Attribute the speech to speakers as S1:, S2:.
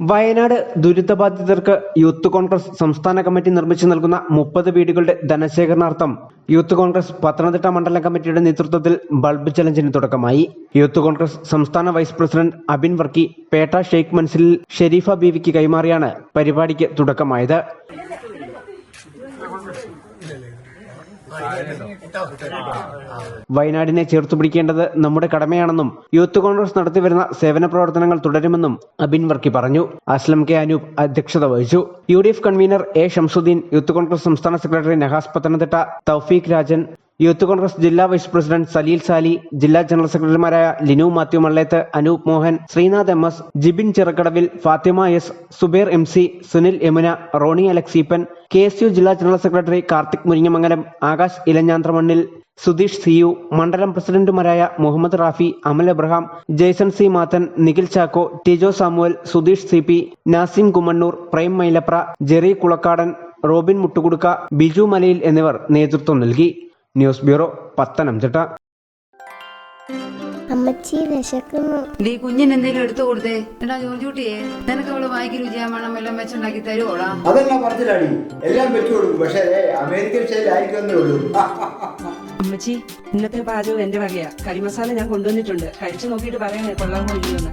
S1: Wayanad ദുരിതബാധിതർക്ക് youth Congress സംസ്ഥാന committee നിർമ്മിച്ചു നൽകുന്ന മുപ്പത് വീടുകളുടെ ധനശേഖരണാർത്ഥം യൂത്ത് കോൺഗ്രസ് പത്തനംതിട്ട മണ്ഡലം കമ്മിറ്റിയുടെ നേതൃത്വത്തിൽ ബൾബ് ചലഞ്ചിന് തുടക്കമായി. യൂത്ത് കോൺഗ്രസ് സംസ്ഥാന വൈസ് പ്രസിഡന്റ് അബിൻ വർക്കി പേട്ട ഷെയ്ഖ് മൻസിലിൽ ഷെരീഫ ബീവിക്ക് കൈമാറിയാണ് പരിപാടിക്ക് തുടക്കമായത്. വയനാടിനെ ചേർത്തു പിടിക്കേണ്ടത് നമ്മുടെ കടമയാണെന്നും യൂത്ത് കോൺഗ്രസ് നടത്തിവരുന്ന സേവന പ്രവർത്തനങ്ങൾ തുടരുമെന്നും അബിൻ വർക്കി പറഞ്ഞു. അസ്ലം കെ അനൂപ് അധ്യക്ഷത വഹിച്ചു. U D F convenor A Shamsuddin Youth Congress സംസ്ഥാന സെക്രട്ടറി നഹാസ് പത്തനംതിട്ട തൗഫീഖ് രാജൻ യൂത്ത് കോൺഗ്രസ് ജില്ലാ വൈസ് പ്രസിഡന്റ് സലീൽ സാലി ജില്ലാ ജനറൽ സെക്രട്ടറിമാരായ Linu Mathew മള്ളേത്ത് Anoop Mohan Sreenath M S Jibin ചിറക്കടവിൽ Fathima S Zubair M C Sunil Yamuna Roni Alexeeppan K S U ജില്ലാ ജനറൽ സെക്രട്ടറി കാർത്തിക് മുരിങ്ങമംഗലം ആകാശ് ഇലഞ്ഞാന്ത്രമണ്ണിൽ സുധീഷ് സിയു മണ്ഡലം പ്രസിഡന്റുമാരായ Muhammad Rafi Amal Abraham Jaison C Mathan Nikhil Chacko Tijo Samuel Sudheesh C P Nasim Kummannoor Prem Mylapra Jerry Kulakkadan Robin Muttukudukka Biju Malayil എന്നിവർ നേതൃത്വം നൽകി. News bureau Pathanamthitta
S2: അമ്മച്ചി വിശക്കുന്നു.
S3: നീ കുഞ്ഞിന് എന്തെങ്കിലും എടുത്തു കൊടുത്തേ. എടാ ജോർജൂട്ടിയെ നിനക്ക് അവൾ വായിക്ക് രുചിയാൻ വേണം എല്ലാം വെച്ചുണ്ടാക്കി തരുവോടാ?
S4: അതെല്ലാം പറഞ്ഞില്ലാടി. എല്ലാം വെച്ചു കൊടുക്കും പക്ഷേ അമേരിക്കൻ ശൈലി ആയിരിക്കുമെന്നേ ഉള്ളൂ.
S5: അമ്മച്ചി ഇന്നത്തെ പാചകം എന്റെ വകയാ. കരിമസാല ഞാൻ കൊണ്ടുവന്നിട്ടുണ്ട്. കഴിച്ചു നോക്കിയിട്ട് പറയണേ കൊള്ളാൻ ഇല്ലയോന്ന്